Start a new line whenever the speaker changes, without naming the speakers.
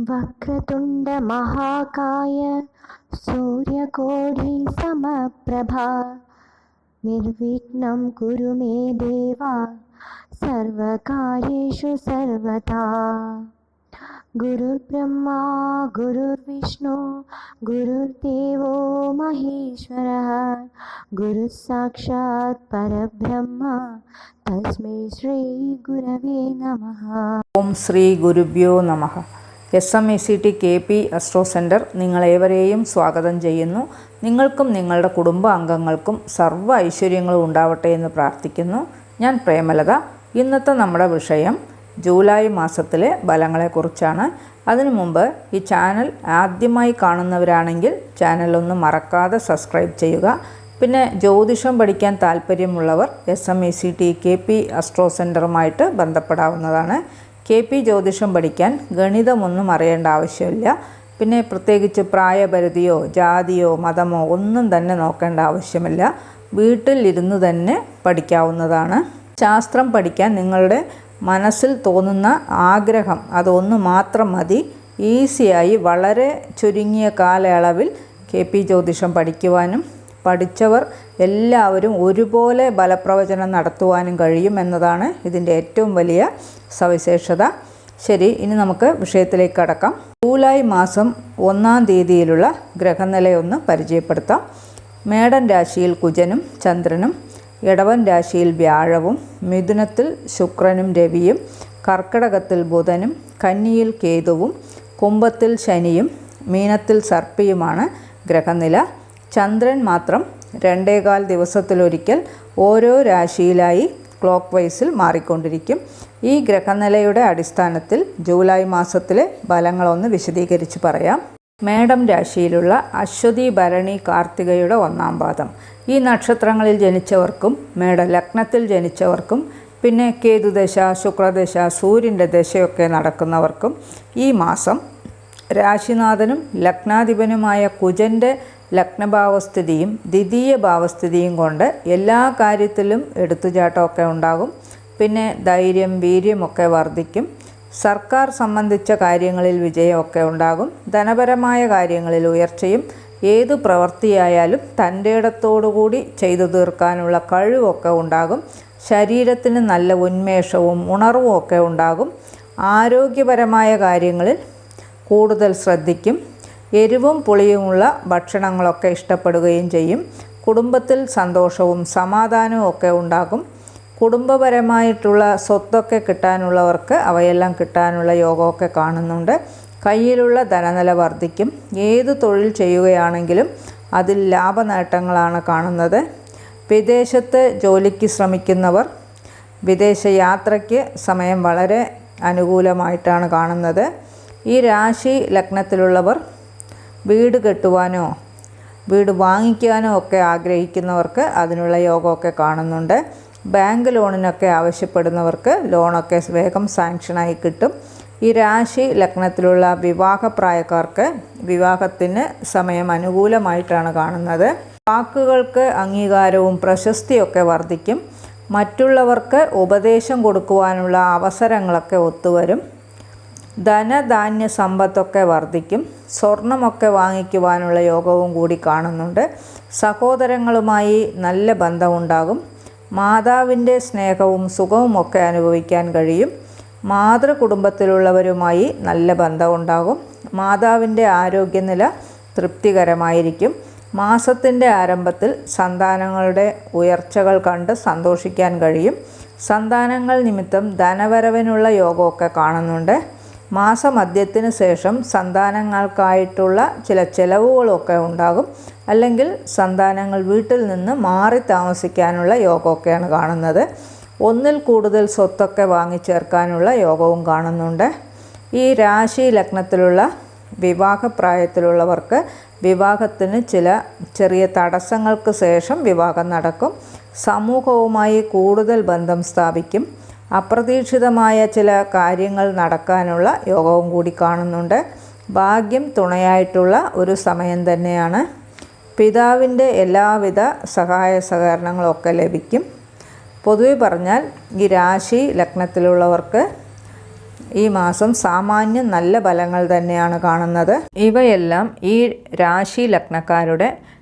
वक्रतुण्डमहाकाय सूर्यकोटिसमप्रभा। निर्विघ्न कुरु मे देवा, सर्वकार्येषु सर्वदा गुरुर्ब्रह्मा, गुरुर्विष्णु, गुरुर्देवो महेश्वरः। गुरुः साक्षात् परब्रह्म, तस्मै श्रीगुरवे नमः।
श्री गुरव्यो नमः। S M E C T K P astro centre നിങ്ങളേവരെയും സ്വാഗതം ചെയ്യുന്നു. നിങ്ങൾക്കും നിങ്ങളുടെ കുടുംബ അംഗങ്ങൾക്കും സർവ ഐശ്വര്യങ്ങളും ഉണ്ടാവട്ടെ എന്ന് പ്രാർത്ഥിക്കുന്നു. ഞാൻ പ്രേമലത. ഇന്നത്തെ നമ്മുടെ വിഷയം ജൂലൈ മാസത്തിലെ ഫലങ്ങളെക്കുറിച്ചാണ്. അതിനു മുമ്പ് ഈ ചാനൽ ആദ്യമായി കാണുന്നവരാണെങ്കിൽ ചാനലൊന്ന് മറക്കാതെ സബ്സ്ക്രൈബ് ചെയ്യുക. പിന്നെ ജ്യോതിഷം പഠിക്കാൻ താല്പര്യമുള്ളവർ S M E C T K P astro സെന്ററുമായിട്ട് ബന്ധപ്പെടാവുന്നതാണ്. കെ പി ജ്യോതിഷം പഠിക്കാൻ ഗണിതമൊന്നും അറിയേണ്ട ആവശ്യമില്ല. പിന്നെ പ്രത്യേകിച്ച് പ്രായപരിധിയോ ജാതിയോ മതമോ ഒന്നും തന്നെ നോക്കേണ്ട ആവശ്യമില്ല. വീട്ടിൽ ഇരുന്ന് തന്നെ പഠിക്കാവുന്നതാണ്. ശാസ്ത്രം പഠിക്കാൻ നിങ്ങളുടെ മനസ്സിൽ തോന്നുന്ന ആഗ്രഹം അതൊന്ന് മാത്രം മതി. ഈസിയായി വളരെ ചുരുങ്ങിയ കാലയളവിൽ കെ പി ജ്യോതിഷം പഠിക്കുവാനും പഠിച്ചവർ എല്ലാവരും ഒരുപോലെ ബലപ്രവചനം നടത്തുവാനും കഴിയും എന്നതാണ് ഇതിന്റെ ഏറ്റവും വലിയ സവിശേഷത. ശരി ഇനി നമുക്ക് വിഷയത്തിലേക്ക് കടക്കാം. ജൂലൈ മാസം ഒന്നാം തീയതിയിലുള്ള ഗ്രഹനിലയൊന്ന് പരിചയപ്പെടുത്താം. മേടൻ രാശിയിൽ കുജനും ചന്ദ്രനും ഇടവൻ രാശിയിൽ വ്യാഴവും മിഥുനത്തിൽ ശുക്രനും രവിയും കർക്കിടകത്തിൽ ബുധനും കന്നിയിൽ കേതുവും കുംഭത്തിൽ ശനിയും മീനത്തിൽ സർപ്പിയുമാണ് ഗ്രഹനില. ചന്ദ്രൻ മാത്രം രണ്ടേകാൽ ദിവസത്തിലൊരിക്കൽ ഓരോ രാശിയിലായി ക്ലോക്ക് വൈസിൽ മാറിക്കൊണ്ടിരിക്കും. ഈ ഗ്രഹനിലയുടെ അടിസ്ഥാനത്തിൽ ജൂലൈ മാസത്തിലെ ഫലങ്ങളൊന്ന് വിശദീകരിച്ച് പറയാം. മേടം രാശിയിലുള്ള അശ്വതി ഭരണി കാർത്തികയുടെ ഒന്നാം പാദം. ഈ നക്ഷത്രങ്ങളിൽ ജനിച്ചവർക്കും മേട ലഗ്നത്തിൽ ജനിച്ചവർക്കും പിന്നെ കേതുദശ ശുക്രദശ സൂര്യന്റെ ദശയൊക്കെ നടക്കുന്നവർക്കും ഈ മാസം രാശിനാഥനും ലഗ്നാധിപനുമായ കുജന്റെ ലഗ്നഭാവസ്ഥിതിയും ദ്വിതീയ ഭാവസ്ഥിതിയും കൊണ്ട് എല്ലാ കാര്യത്തിലും എടുത്തുചാട്ടമൊക്കെ ഉണ്ടാകും. പിന്നെ ധൈര്യം വീര്യമൊക്കെ വർദ്ധിക്കും. സർക്കാർ സംബന്ധിച്ച കാര്യങ്ങളിൽ വിജയമൊക്കെ ഉണ്ടാകും. ധനപരമായ കാര്യങ്ങളിൽ ഉയർച്ചയും ഏത് പ്രവൃത്തിയായാലും തന്റെ ഇടത്തോടുകൂടി ചെയ്തു തീർക്കാനുള്ള കഴിവൊക്കെ ഉണ്ടാകും. ശരീരത്തിന് നല്ല ഉന്മേഷവും ഉണർവും ഒക്കെ ഉണ്ടാകും. ആരോഗ്യപരമായ കാര്യങ്ങളിൽ കൂടുതൽ ശ്രദ്ധിക്കും. എരിവും പുളിയുമുള്ള ഭക്ഷണങ്ങളൊക്കെ ഇഷ്ടപ്പെടുകയും ചെയ്യും. കുടുംബത്തിൽ സന്തോഷവും സമാധാനവും ഒക്കെ ഉണ്ടാകും. കുടുംബപരമായിട്ടുള്ള സ്വത്തൊക്കെ കിട്ടാനുള്ളവർക്ക് അവയെല്ലാം കിട്ടാനുള്ള യോഗമൊക്കെ കാണുന്നുണ്ട്. കയ്യിലുള്ള ധനനില വർദ്ധിക്കും. ഏത് തൊഴിൽ ചെയ്യുകയാണെങ്കിലും അതിൽ ലാഭനേട്ടങ്ങളാണ് കാണുന്നത്. വിദേശത്ത് ജോലിക്ക് ശ്രമിക്കുന്നവർ വിദേശ യാത്രയ്ക്ക് സമയം വളരെ അനുകൂലമായിട്ടാണ് കാണുന്നത്. ഈ രാശി ലഗ്നത്തിലുള്ളവർ വീട് കെട്ടുവാനോ വീട് വാങ്ങിക്കാനോ ഒക്കെ ആഗ്രഹിക്കുന്നവർക്ക് അതിനുള്ള യോഗമൊക്കെ കാണുന്നുണ്ട്. ബാങ്ക് ലോണിനൊക്കെ ആവശ്യപ്പെടുന്നവർക്ക് ലോണൊക്കെ വേഗം സാങ്ഷനായി കിട്ടും. ഈ രാശി ലഗ്നത്തിലുള്ള വിവാഹപ്രായക്കാർക്ക് വിവാഹത്തിന് സമയം അനുകൂലമായിട്ടാണ് കാണുന്നത്. വാക്കുകൾക്ക് അംഗീകാരവും പ്രശസ്തിയൊക്കെ വർദ്ധിക്കും. മറ്റുള്ളവർക്ക് ഉപദേശം കൊടുക്കുവാനുള്ള അവസരങ്ങളൊക്കെ ഒത്തുവരും. ധനധാന്യ സമ്പത്തൊക്കെ വർദ്ധിക്കും. സ്വർണമൊക്കെ വാങ്ങിക്കുവാനുള്ള യോഗവും കൂടി കാണുന്നുണ്ട്. സഹോദരങ്ങളുമായി നല്ല ബന്ധമുണ്ടാകും. മാതാവിന്റെ സ്നേഹവും സുഖവും ഒക്കെ അനുഭവിക്കാൻ കഴിയും. മാതൃകുടുംബത്തിലുള്ളവരുമായി നല്ല ബന്ധമുണ്ടാകും. മാതാവിന്റെ ആരോഗ്യനില തൃപ്തികരമായിരിക്കും. മാസത്തിന്റെ ആരംഭത്തിൽ സന്താനങ്ങളുടെ ഉയർച്ചകൾ കണ്ട് സന്തോഷിക്കാൻ കഴിയും. സന്താനങ്ങൾ നിമിത്തം ധനവരവിനുള്ള യോഗമൊക്കെ കാണുന്നുണ്ട്. മാസമധ്യത്തിന് ശേഷം സന്താനങ്ങൾക്കായിട്ടുള്ള ചില ചിലവുകളൊക്കെ ഉണ്ടാകും. അല്ലെങ്കിൽ സന്താനങ്ങൾ വീട്ടിൽ നിന്ന് മാറി താമസിക്കാനുള്ള യോഗമൊക്കെയാണ് കാണുന്നത്. ഒന്നിൽ കൂടുതൽ സ്വത്തൊക്കെ വാങ്ങിച്ചേർക്കാനുള്ള യോഗവും കാണുന്നുണ്ട്. ഈ രാശി ലഗ്നത്തിലുള്ള വിവാഹപ്രായത്തിലുള്ളവർക്ക് വിവാഹത്തിന് ചില ചെറിയ തടസ്സങ്ങൾക്ക് ശേഷം വിവാഹം നടക്കും. സമൂഹവുമായി കൂടുതൽ ബന്ധം സ്ഥാപിക്കും. അപ്രതീക്ഷിതമായ ചില കാര്യങ്ങൾ നടക്കാനുള്ള യോഗവും കൂടി കാണുന്നുണ്ട്. ഭാഗ്യം തുണയായിട്ടുള്ള ഒരു സമയം തന്നെയാണ്. പിതാവിന്റെ എല്ലാവിധ സഹായ സഹകരണങ്ങളൊക്കെ ലഭിക്കും. പൊതുവെ പറഞ്ഞാൽ ഈ രാശി ലഗ്നത്തിലുള്ളവർക്ക് ഈ മാസം സാമാന്യം നല്ല ഫലങ്ങൾ തന്നെയാണ് കാണുന്നത്. ഇവയെല്ലാം ഈ രാശി ലഗ്നക്കാരുടെ